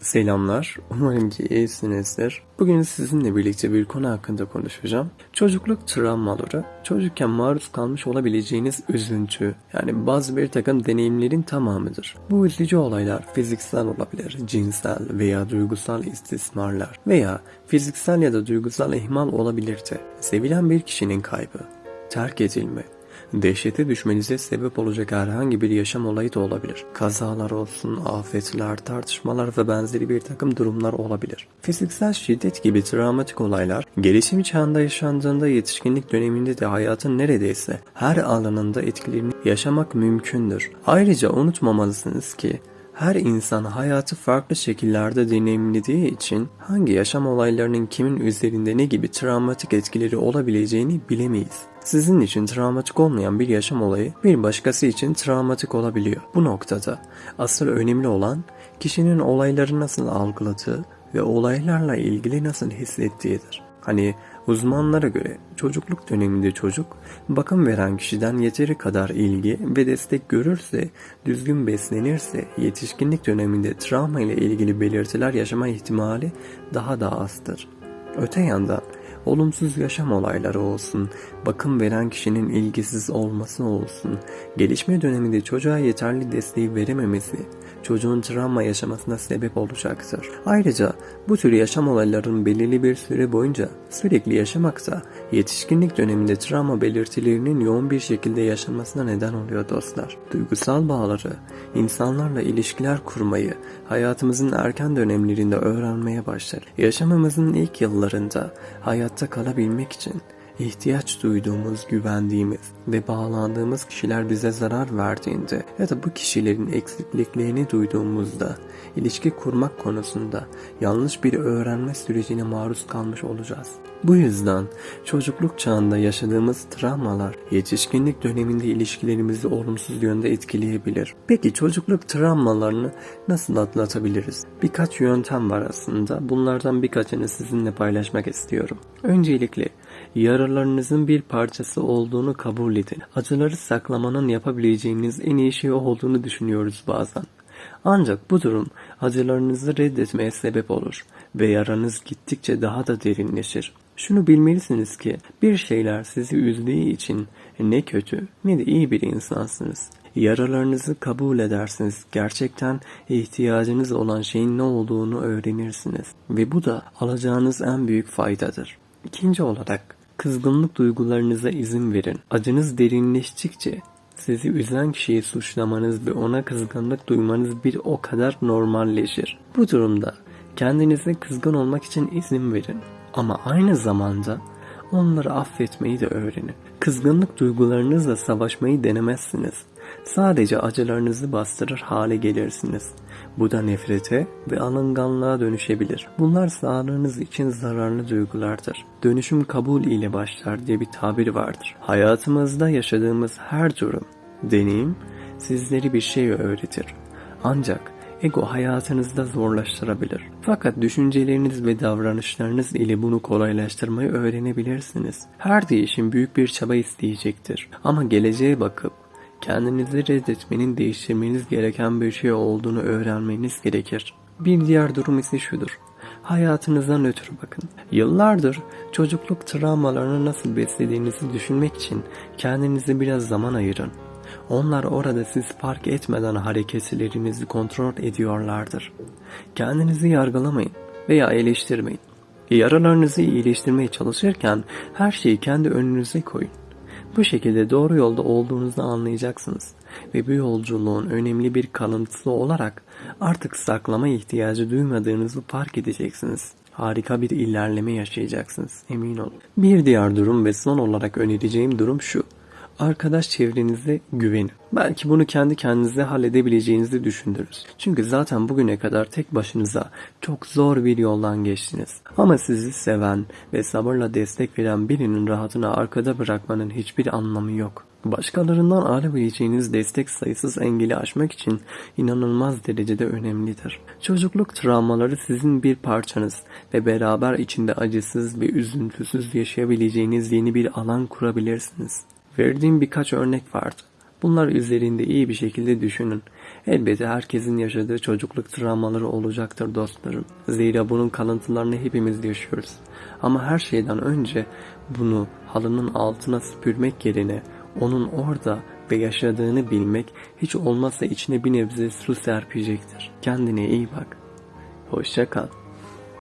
Selamlar, umarım ki iyisinizdir. Bugün sizinle birlikte bir konu hakkında konuşacağım. Çocukluk travmaları, çocukken maruz kalmış olabileceğiniz üzüntü, yani bazı bir takım deneyimlerin tamamıdır. Bu üzücü olaylar fiziksel olabilir, cinsel veya duygusal istismarlar veya fiziksel ya da duygusal ihmal olabilirdi. Sevilen bir kişinin kaybı, terk edilme, Dehşete düşmenize sebep olacak herhangi bir yaşam olayı da olabilir. Kazalar olsun, afetler, tartışmalar ve benzeri bir takım durumlar olabilir. Fiziksel şiddet gibi travmatik olaylar gelişim çağında yaşandığında yetişkinlik döneminde de hayatın neredeyse her alanında etkilerini yaşamak mümkündür. Ayrıca unutmamalısınız ki her insan hayatı farklı şekillerde deneyimlediği için hangi yaşam olaylarının kimin üzerinde ne gibi travmatik etkileri olabileceğini bilemeyiz. Sizin için travmatik olmayan bir yaşam olayı bir başkası için travmatik olabiliyor. Bu noktada asıl önemli olan kişinin olayları nasıl algıladığı ve olaylarla ilgili nasıl hissettiğidir. Hani uzmanlara göre çocukluk döneminde çocuk bakım veren kişiden yeteri kadar ilgi ve destek görürse, düzgün beslenirse yetişkinlik döneminde travma ile ilgili belirtiler yaşama ihtimali daha da azdır. Öte yandan olumsuz yaşam olayları olsun, bakım veren kişinin ilgisiz olması olsun, gelişme döneminde çocuğa yeterli desteği verememesi, çocuğun travma yaşamasına sebep olacaktır. Ayrıca bu tür yaşam olaylarının belirli bir süre boyunca sürekli yaşamakta yetişkinlik döneminde travma belirtilerinin yoğun bir şekilde yaşanmasına neden oluyor dostlar. Duygusal bağları, insanlarla ilişkiler kurmayı hayatımızın erken dönemlerinde öğrenmeye başlar. Yaşamımızın ilk yıllarında hayatta kalabilmek için ihtiyaç duyduğumuz, güvendiğimiz ve bağlandığımız kişiler bize zarar verdiğinde ya da bu kişilerin eksikliklerini duyduğumuzda ilişki kurmak konusunda yanlış bir öğrenme sürecine maruz kalmış olacağız. Bu yüzden çocukluk çağında yaşadığımız travmalar yetişkinlik döneminde ilişkilerimizi olumsuz yönde etkileyebilir. Peki çocukluk travmalarını nasıl atlatabiliriz? Birkaç yöntem var aslında. Bunlardan birkaçını sizinle paylaşmak istiyorum. Öncelikle yaralarınızın bir parçası olduğunu kabul edin. Acıları saklamanın yapabileceğiniz en iyi şey olduğunu düşünüyoruz bazen. Ancak bu durum acılarınızı reddetmeye sebep olur ve yaranız gittikçe daha da derinleşir. Şunu bilmelisiniz ki bir şeyler sizi üzdüğü için ne kötü ne de iyi bir insansınız. Yaralarınızı kabul edersiniz. Gerçekten ihtiyacınız olan şeyin ne olduğunu öğrenirsiniz. Ve bu da alacağınız en büyük faydadır. İkinci olarak kızgınlık duygularınıza izin verin. Acınız derinleştikçe sizi üzen kişiyi suçlamanız ve ona kızgınlık duymanız bir o kadar normalleşir. Bu durumda kendinize kızgın olmak için izin verin. Ama aynı zamanda onları affetmeyi de öğrenin. Kızgınlık duygularınızla savaşmayı denemezsiniz. Sadece acılarınızı bastırır hale gelirsiniz. Bu da nefrete ve alınganlığa dönüşebilir. Bunlar sağlığınız için zararlı duygulardır. Dönüşüm kabul ile başlar diye bir tabir vardır. Hayatımızda yaşadığımız her durum, deneyim sizleri bir şey öğretir. Ancak ego hayatınızda zorlaştırabilir. Fakat düşünceleriniz ve davranışlarınız ile bunu kolaylaştırmayı öğrenebilirsiniz. Her değişim büyük bir çaba isteyecektir. Ama geleceğe bakıp kendinizi reddetmenin değiştirmeniz gereken bir şey olduğunu öğrenmeniz gerekir. Bir diğer durum ise şudur. Hayatınıza nötr bakın. Yıllardır çocukluk travmalarını nasıl beslediğinizi düşünmek için kendinize biraz zaman ayırın. Onlar orada siz fark etmeden hareketlerinizi kontrol ediyorlardır. Kendinizi yargılamayın veya eleştirmeyin. Yaralarınızı iyileştirmeye çalışırken her şeyi kendi önünüze koyun. Bu şekilde doğru yolda olduğunuzu anlayacaksınız ve bu yolculuğun önemli bir kalıntısı olarak artık saklama ihtiyacı duymadığınızı fark edeceksiniz. Harika bir ilerleme yaşayacaksınız emin olun. Bir diğer durum ve son olarak önereceğim durum şu. Arkadaş çevrenize güvenin. Belki bunu kendi kendinize halledebileceğinizi düşündünüz. Çünkü zaten bugüne kadar tek başınıza çok zor bir yoldan geçtiniz. Ama sizi seven ve sabırla destek veren birinin rahatını arkada bırakmanın hiçbir anlamı yok. Başkalarından alabileceğiniz destek sayısız engeli aşmak için inanılmaz derecede önemlidir. Çocukluk travmaları sizin bir parçanız ve beraber içinde acısız ve üzüntüsüz yaşayabileceğiniz yeni bir alan kurabilirsiniz. Verdiğim birkaç örnek vardı. Bunlar üzerinde iyi bir şekilde düşünün. Elbette herkesin yaşadığı çocukluk travmaları olacaktır dostlarım. Zira bunun kalıntılarını hepimiz yaşıyoruz. Ama her şeyden önce bunu halının altına süpürmek yerine onun orada ve yaşadığını bilmek hiç olmazsa içine bir nebze su serpecektir. Kendine iyi bak. Hoşça kal.